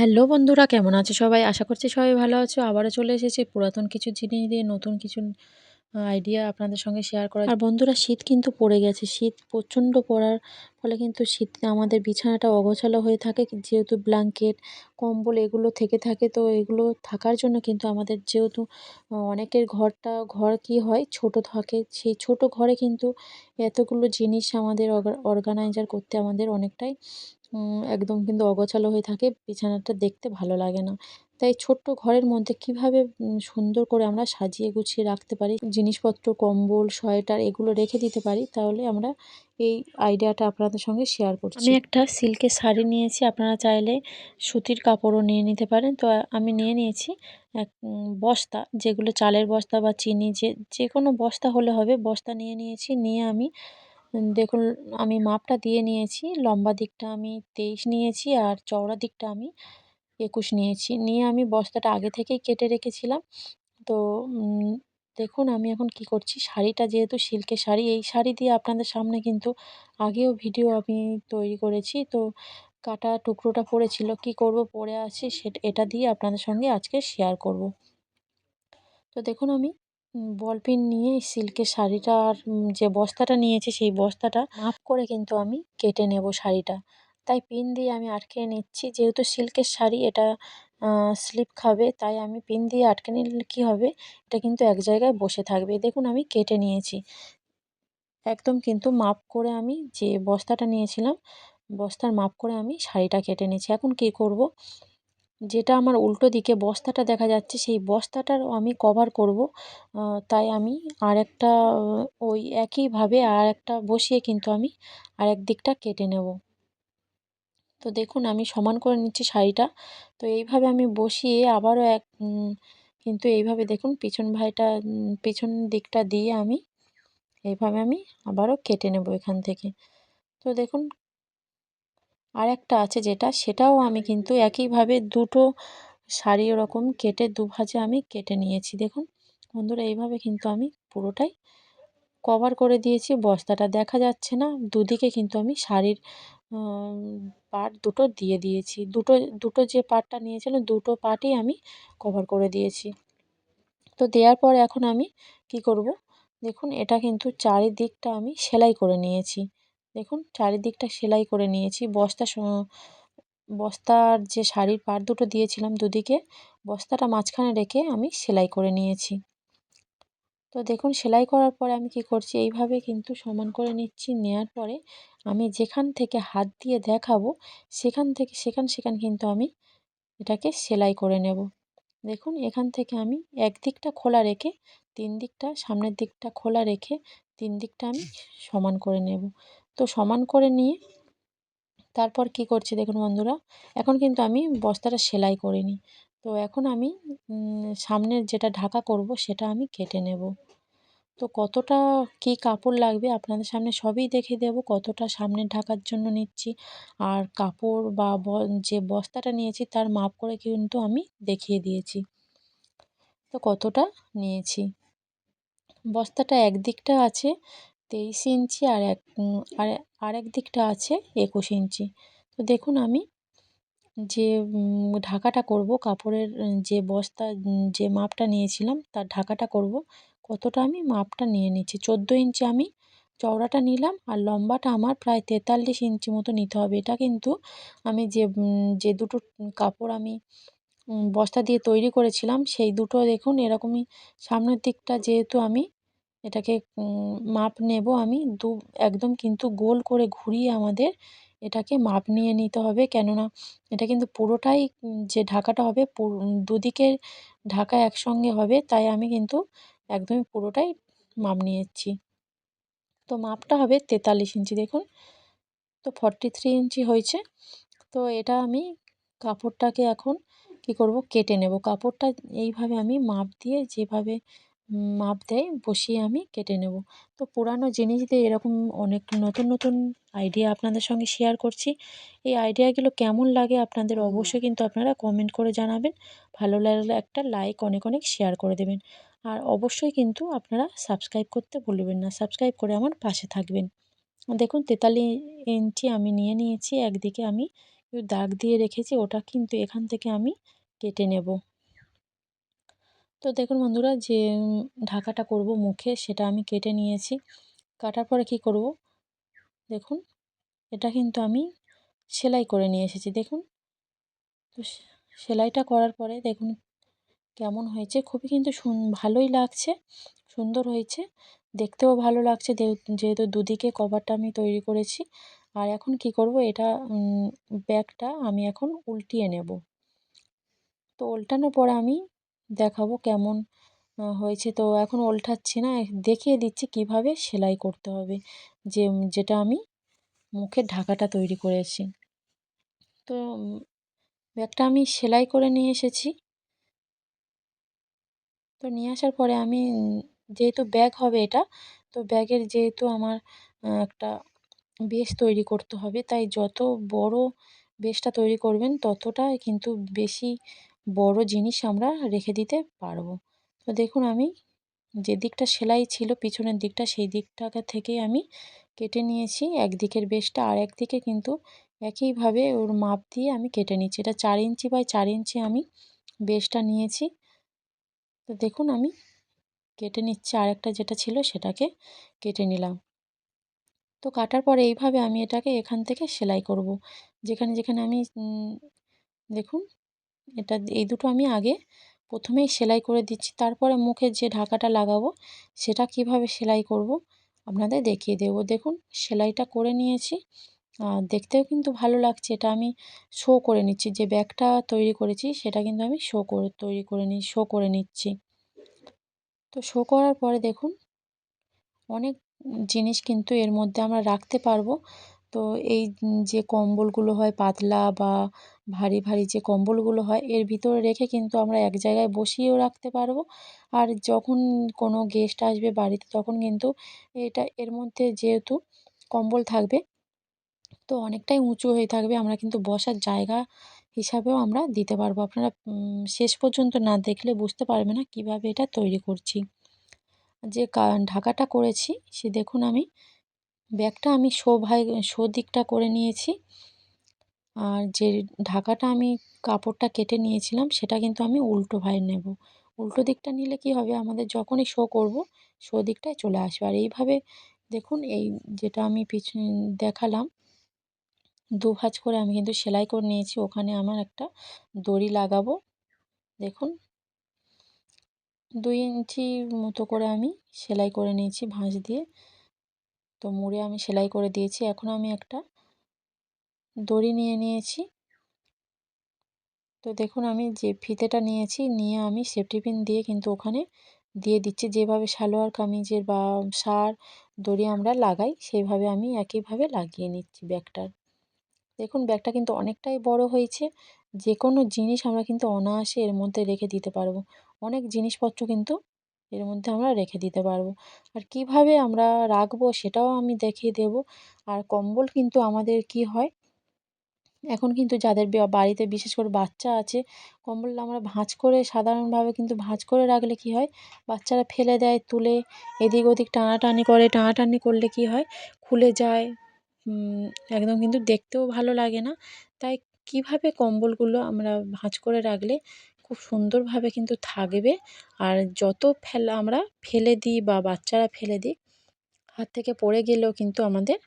Hello বন্ধুরা, কেমন আছে সবাই? আশা করছি সবাই ভালো আছো। আবারও চলে এসেছি পুরাতন কিছু জিনিস দিয়ে, নতুন কিছু আইডিয়া আপনাদের সঙ্গে শেয়ার করা আর বন্ধুরা, শীত কিন্তু পড়ে গেছে। শীত প্রচণ্ড পড়ার ফলে কিন্তু শীত আমাদের বিছানাটা অগোছালো হয়ে থাকে। যেহেতু ব্ল্যাঙ্কেট কম্বল এগুলো থেকে থাকে, তো এগুলো থাকার জন্য কিন্তু আমাদের যেহেতু অনেকের ঘরটা, ঘর কি হয়, ছোট থাকে। সেই ছোট ঘরে কিন্তু এতগুলো জিনিস আমাদের অর্গানাইজার করতে আমাদের অনেকটাই একদম কিন্তু অগোছালো হয়ে থাকে, বিছানাটা দেখতে ভালো লাগে না। তাই ছোট্ট ঘরের মধ্যে কীভাবে সুন্দর করে আমরা সাজিয়ে গুছিয়ে রাখতে পারি, জিনিসপত্র, কম্বল, সোয়েটার এগুলো রেখে দিতে পারি, তাহলে আমরা এই আইডিয়াটা আপনাদের সঙ্গে শেয়ার করছি। আমি একটা সিল্কের শাড়ি নিয়েছি, আপনারা চাইলে সুতির কাপড়ও নিয়ে নিতে পারেন। তো আমি নিয়ে নিয়েছি এক বস্তা, যেগুলো চালের বস্তা বা চিনি, যে যে কোনো বস্তা হলে হবে, বস্তা নিয়ে নিয়েছি, নিয়ে আমি দেখুন, আমি মাপটা দিয়ে নিয়েছি। লম্বা দিকটা আমি তেইশ নিয়েছি আর চওড়া দিকটা আমি একুশ নিয়েছি। নিয়ে আমি বস্তাটা আগে থেকেই কেটে রেখেছিলাম। তো দেখুন, আমি এখন কি করছি? শাড়িটা যেহেতু সিল্কের শাড়ি, এই শাড়ি দিয়ে আপনাদের সামনে কিন্তু আগেও ভিডিও আমি তৈরি করেছি। তো, কাটা টুকরোটা পড়েছিল, কি করব? পড়ে আছে, সেটা, এটা দিয়ে আপনাদের সঙ্গে আজকে শেয়ার করব। তো, দেখুন, আমি বল পিন নিয়ে সিল্কের শাড়িটার যে বস্তাটা নিয়েছি সেই বস্তাটা মাপ করে কিন্তু আমি কেটে নেব শাড়িটা। তাই পিন দিয়ে আমি আটকে নিচ্ছি। যেহেতু সিল্কের শাড়ি এটা স্লিপ খাবে, তাই আমি পিন দিয়ে আটকে নিলে কী হবে? এটা কিন্তু এক জায়গায় বসে থাকবে। দেখুন আমি কেটে নিয়েছি। একদম কিন্তু মাপ করে আমি যে বস্তাটা নিয়েছিলাম, বস্তার মাপ করে আমি শাড়িটা কেটে নিয়েছি। এখন কী করব? যেটা আমার উল্টো দিকে বস্তাটা দেখা যাচ্ছে, সেই বস্তাটারও আমি কভার করব। তাই আমি আর একটা ওই একইভাবে আর একটা বসিয়ে কিন্তু আমি আর এক দিকটা কেটে নেব। তো দেখুন, আমি সমান করে নিচ্ছি শাড়িটা। তো এইভাবে আমি বসিয়ে আবারও এক কিন্তু এইভাবে দেখুন, পিছন ভাইটা পিছন দিকটা দিয়ে আমি এইভাবে আমি আবারও কেটে নেব এখান থেকে। তো দেখুন আর একটা আছে যেটা, সেটাও আমি কিন্তু একইভাবে দুটো শাড়ি ওরকম কেটে দু ভাজে আমি কেটে নিয়েছি। দেখুন, বন্ধুরা, এইভাবে কিন্তু আমি পুরোটাই কভার করে দিয়েছি। বস্তাটা দেখা যাচ্ছে না, দুদিকে কিন্তু আমি শাড়ির পার্ট দুটো দিয়ে দিয়েছি। দুটো দুটো যে পার্টটা নিয়েছিলাম দুটো পার্টই আমি কভার করে দিয়েছি। তো দেওয়ার পর এখন আমি কি করব? দেখুন, এটা কিন্তু চারিদিকটা আমি সেলাই করে নিয়েছি। দেখুন, চারিদিকটা সেলাই করে নিয়েছি। বস্তা বস্তার যে শাড়ির পাড় দুটো দিয়েছিলাম দুদিকে, বস্তাটা মাঝখানে রেখে আমি সেলাই করে নিয়েছি। তো দেখুন, সেলাই করার পরে আমি কি করছি, এইভাবে কিন্তু সমান করে নিচ্ছি। নেওয়ার পরে আমি যেখান থেকে হাত দিয়ে দেখাবো, সেখান থেকে, সেখান সেখান কিন্তু আমি এটাকে সেলাই করে নেব। দেখুন, এখান থেকে আমি এক দিকটা খোলা রেখে তিন দিকটা সামনের দিকটা খোলা রেখে তিন দিকটা আমি সমান করে নেব। তো সমান করে নিয়ে তারপর কি করছি দেখুন বন্ধুরা, এখন কিন্তু আমি বস্তাটা সেলাই করিনি তো এখন আমি সামনের যেটা ঢাকা করব সেটা আমি কেটে নেব। তো কতটা কী কাপড় লাগবে আপনাদের সামনে সবই দেখে দেব, কতটা সামনে ঢাকার জন্য নিচ্ছি। আর কাপড় বা, যে বস্তাটা নিয়েছি তার মাপ করে কিন্তু আমি দেখিয়ে দিয়েছি। তো কতটা নিয়েছি? বস্তাটা একদিকটা আছে তেইশ ইঞ্চি আর এক আর আর এক দিকটা আছে একুশ ইঞ্চি। তো দেখুন আমি যে ঢাকাটা করব, কাপড়ের যে বস্তা যে মাপটা নিয়েছিলাম তার ঢাকাটা করব, কতটা আমি মাপটা নিয়ে নিচ্ছি? চোদ্দ ইঞ্চি আমি চওড়াটা নিলাম আর লম্বাটা আমার প্রায় তেতাল্লিশ ইঞ্চি মতো নিতে হবে। এটা কিন্তু আমি যে যে দুটো কাপড় আমি বস্তা দিয়ে তৈরি করেছিলাম, সেই দুটো দেখুন এরকমই সামনের দিকটা যেহেতু আমি এটাকে মাপ নেব আমি। দু, একদম কিন্তু গোল করে ঘুরিয়ে আমাদের এটাকে মাপ নিয়ে নিতে হবে। কেননা এটা কিন্তু পুরোটাই যে ঢাকাটা হবে দুদিকের ঢাকা একসঙ্গে হবে, তাই আমি কিন্তু একদমই পুরোটাই মাপ নিয়েছি। তো মাপটা হবে তেতাল্লিশ ইঞ্চি, দেখুন। তো ফর্টি থ্রি ইঞ্চি হয়েছে। তো এটা আমি কাপড়টাকে এখন কি করব, কেটে নেব। কাপড়টা এইভাবে আমি মাপ দিয়ে যেভাবে মাপ দেয় বসিয়ে আমি কেটে নেব। তো পুরানো জিনিস দিয়ে এরকম অনেক নতুন নতুন আইডিয়া আপনাদের সঙ্গে শেয়ার করছি। এই আইডিয়াগুলো কেমন লাগে আপনাদের অবশ্যই কিন্তু আপনারা কমেন্ট করে জানাবেন। ভালো লাগলে একটা লাইক অনেক অনেক শেয়ার করে দেবেন। আর অবশ্যই কিন্তু আপনারা সাবস্ক্রাইব করতে ভুলবেন না। সাবস্ক্রাইব করে আমার পাশে থাকবেন। দেখুন তেতাল্লিশ ইঞ্চি আমি নিয়ে নিয়েছি। একদিকে আমি দাগ দিয়ে রেখেছি ওটা কিন্তু এখান থেকে আমি কেটে নেব। তো দেখুন বন্ধুরা, যে ঢাকাটা করব মুখে সেটা আমি কেটে নিয়েছি। কাটার পরে কি করব? দেখুন, এটা কিন্তু আমি সেলাই করে নিয়ে এসেছি, দেখুন। তো সেলাইটা করার পরে দেখুন কেমন হয়েছে। খুবই কিন্তু ভালোই লাগছে, সুন্দর হয়েছে। দেখতেও ভালো লাগছে যেহেতু দুদিকে কভারটা আমি তৈরি করেছি। আর এখন কি করব? এটা ব্যাগটা আমি এখন উল্টিয়ে নেব। তো উল্টানোর পরে আমি দেখাবো কেমন হয়েছে। তো এখন উল্টাচ্ছি না দেখিয়ে দিচ্ছি কীভাবে সেলাই করতে হবে। যে যেটা আমি মুখের ঢাকাটা তৈরি করেছি। তো ব্যাগটা আমি সেলাই করে নিয়ে এসেছি। তো নিয়ে আসার পরে আমি যেহেতু ব্যাগ হবে এটা, তো ব্যাগের যেহেতু আমার একটা বেস তৈরি করতে হবে, তাই যত বড় বেশটা তৈরি করবেন ততটাই কিন্তু বেশি বড় জিনিস আমরা রেখে দিতে পারব। তো দেখুন আমি যে দিকটা সেলাই ছিল, পিছনের দিকটা সেই দিকটাকে থেকেই আমি কেটে নিয়েছি। একদিকের বেসটা আর একদিকে কিন্তু একইভাবে ওর মাপ দিয়ে আমি কেটে নিচ্ছি। এটা চার ইঞ্চি বাই চার ইঞ্চি আমি বেসটা নিয়েছি। তো দেখুন আমি কেটে নিচ্ছি আরেকটা যেটা ছিল সেটাকে কেটে নিলাম। তো কাটার পরে এইভাবে আমি এটাকে এখান থেকে সেলাই করব। যেখানে যেখানে আমি দেখুন এটা এই দুটো আমি আগে প্রথমেই সেলাই করে দিচ্ছি। তারপরে মুখে যে ঢাকাটা লাগাবো, সেটা কীভাবে সেলাই করব আপনাদের দেখিয়ে দেব। দেখুন, সেলাইটা করে নিয়েছি। আর দেখতেও কিন্তু ভালো লাগছে। এটা আমি শো করে নিচ্ছি। যে ব্যাগটা তৈরি করেছি, সেটা কিন্তু আমি শো করে, তৈরি করে নিই শো করে নিচ্ছি। তো শো করার পরে দেখুন, অনেক জিনিস কিন্তু এর মধ্যে আমরা রাখতে পারব। তো এই যে কম্বলগুলো হয় পাতলা বা ভারী ভারী যে কম্বলগুলো হয়, এর ভিতরে রেখে কিন্তু আমরা এক জায়গায় বসিয়েও রাখতে পারব। আর যখন কোনো গেস্ট আসবে বাড়িতে, তখন কিন্তু এটা, এর মধ্যে যেহেতু কম্বল থাকবে, তো অনেকটাই উঁচু হয়ে থাকবে। আমরা কিন্তু বসার জায়গা হিসাবেও আমরা দিতে পারব। আপনারা শেষ পর্যন্ত না দেখলে বুঝতে পারবে না কীভাবে এটা তৈরি করছি। যে ঢাকাটা করেছি, সে দেখুন আমি ব্যাগটা আমি শো ভাই শো দিকটা করে নিয়েছি। আর যে ঢাকাটা আমি কাপড়টা কেটে নিয়েছিলাম, সেটা কিন্তু আমি উল্টো ভাই নেব। উল্টো দিকটা নিলে কি হবে? আমাদের যখনই শো করব শো দিকটায় চলে আসবে। আর এইভাবে দেখুন, এই যেটা আমি পিছনে দেখালাম দু ভাঁজ করে আমি কিন্তু সেলাই করে নিয়েছি। ওখানে আমার একটা দড়ি লাগাবো। দেখুন, দুই ইঞ্চি মতো করে আমি সেলাই করে নিয়েছি ভাঁজ দিয়ে। তো মুড়ে আমি সেলাই করে দিয়েছি। এখন আমি একটা দড়ি নিয়ে নিয়েছি। তো দেখুন আমি যে ফিতেটা নিয়েছি, নিয়ে আমি সেফটি পিন দিয়ে কিন্তু ওখানে দিয়ে দিচ্ছি। যেভাবে সালোয়ার কামিজের বা সার, দড়ি আমরা লাগাই সেইভাবে আমি একইভাবে লাগিয়ে নিচ্ছি ব্যাগটার। দেখুন ব্যাগটা কিন্তু অনেকটাই বড় হয়েছে। যে কোনো জিনিস আমরা কিন্তু অনায়াসে এর মধ্যে রেখে দিতে পারব। অনেক জিনিসপত্র কিন্তু এর মধ্যে আমরা রেখে দিতে পারব। আর কীভাবে আমরা রাখব সেটাও আমি দেখিয়ে দেব। আর কম্বল কিন্তু আমাদের কি হয়? এখন কিন্তু যাদের বাড়িতে বিশেষ করে বাচ্চা আছে, কম্বল আমরা ভাঁজ করে সাধারণভাবে কিন্তু ভাঁজ করে রাখলে কি হয়? বাচ্চারা ফেলে দেয়, তুলে এদিক ওদিক টানাটানি করে। টানাটানি করলে কি হয়? খুলে যায়। একদম কিন্তু দেখতেও ভালো লাগে না। তাই কীভাবে কম্বলগুলো আমরা ভাঁজ করে রাখলে খুব সুন্দরভাবে কিন্তু থাকবে। আর যত ফেলা, আমরা ফেলে দিই বা বাচ্চারা ফেলে দিই হাত থেকে পড়ে গেলেও কিন্তু আমাদের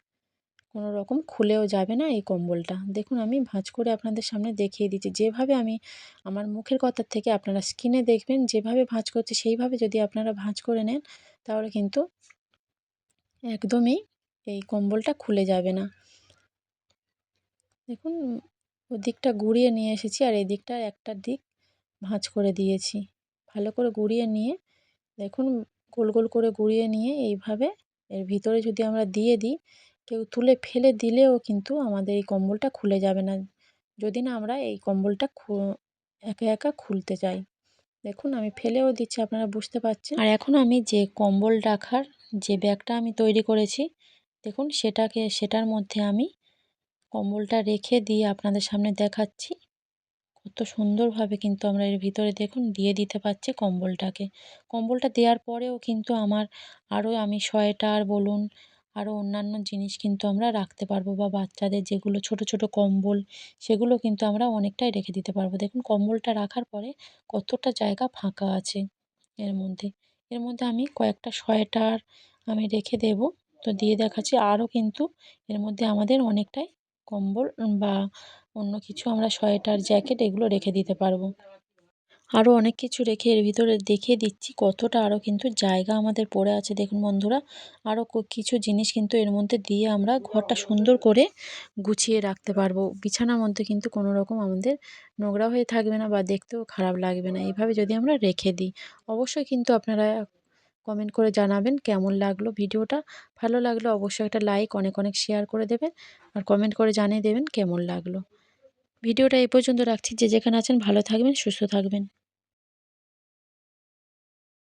কোনো রকম খুলেও যাবে না এই কম্বলটা। দেখুন, আমি ভাঁজ করে আপনাদের সামনে দেখিয়ে দিচ্ছি। যেভাবে আমি আমার মুখের কথার থেকে আপনারা স্কিনে দেখবেন, যেভাবে ভাঁজ করছি, সেইভাবে যদি আপনারা ভাঁজ করে নেন, তাহলে কিন্তু একদমই এই কম্বলটা খুলে যাবে না। দেখুন, ওদিকটা ঘুরিয়ে নিয়ে এসেছি, আর এই দিকটা একটা দিক ভাঁজ করে দিয়েছি। ভালো করে গুঁড়িয়ে নিয়ে, দেখুন, গোল গোল করে গুঁড়িয়ে নিয়ে এইভাবে এর ভিতরে যদি আমরা দিয়ে দিই, কেউ তুলে ফেলে দিলেও কিন্তু আমাদের এই কম্বলটা খুলে যাবে না। যদি না আমরা এই কম্বলটা একা একা খুলতে চাই। দেখুন, আমি ফেলেও দিচ্ছি, আপনারা বুঝতে পারছেন। আর এখন আমি যে কম্বল রাখার যে ব্যাগটা আমি তৈরি করেছি, দেখুন, সেটাকে, সেটার মধ্যে আমি কম্বলটা রেখে দিয়ে আপনাদের সামনে দেখাচ্ছি। কত সুন্দরভাবে কিন্তু আমরা এর ভিতরে দেখুন দিয়ে দিতে পারছি কম্বলটাকে। কম্বলটা দেওয়ার পরেও কিন্তু আমার আরও আমি সোয়েটার বলুন, আরও অন্যান্য জিনিস কিন্তু আমরা রাখতে পারব বা বাচ্চাদের যেগুলো ছোট ছোট কম্বল সেগুলো কিন্তু আমরা অনেকটাই রেখে দিতে পারব। দেখুন কম্বলটা রাখার পরে কতটা জায়গা ফাঁকা আছে এর মধ্যে। এর মধ্যে আমি কয়েকটা সোয়েটার আমি রেখে দেব। তো দিয়ে দেখাচ্ছি আরও কিন্তু এর মধ্যে আমাদের অনেকটাই কম্বল বা অন্য কিছু আমরা সোয়েটার, জ্যাকেট এগুলো রেখে দিতে পারব। আরও অনেক কিছু রেখে এর ভিতরে দেখিয়ে দিচ্ছি কতটা আরও কিন্তু জায়গা আমাদের পড়ে আছে। দেখুন বন্ধুরা আরও কিছু জিনিস কিন্তু এর মধ্যে দিয়ে আমরা ঘরটা সুন্দর করে গুছিয়ে রাখতে পারব। বিছানার মধ্যে কিন্তু কোনো রকম আমাদের নোংরা হয়ে থাকবে না বা দেখতেও খারাপ লাগবে না। এইভাবে যদি আমরা রেখে দিই, অবশ্যই কিন্তু আপনারা কমেন্ট করে জানাবেন কেমন লাগল ভিডিওটা। ভালো লাগল অবশ্যই একটা লাইক অনেক অনেক শেয়ার করে দেবেন আর কমেন্ট করে জানিয়ে দেবেন কেমন লাগল। ভিডিওটা এই পর্যন্ত রাখছি। যে যেখানে আছেন ভালো থাকবেন, সুস্থ থাকবেন।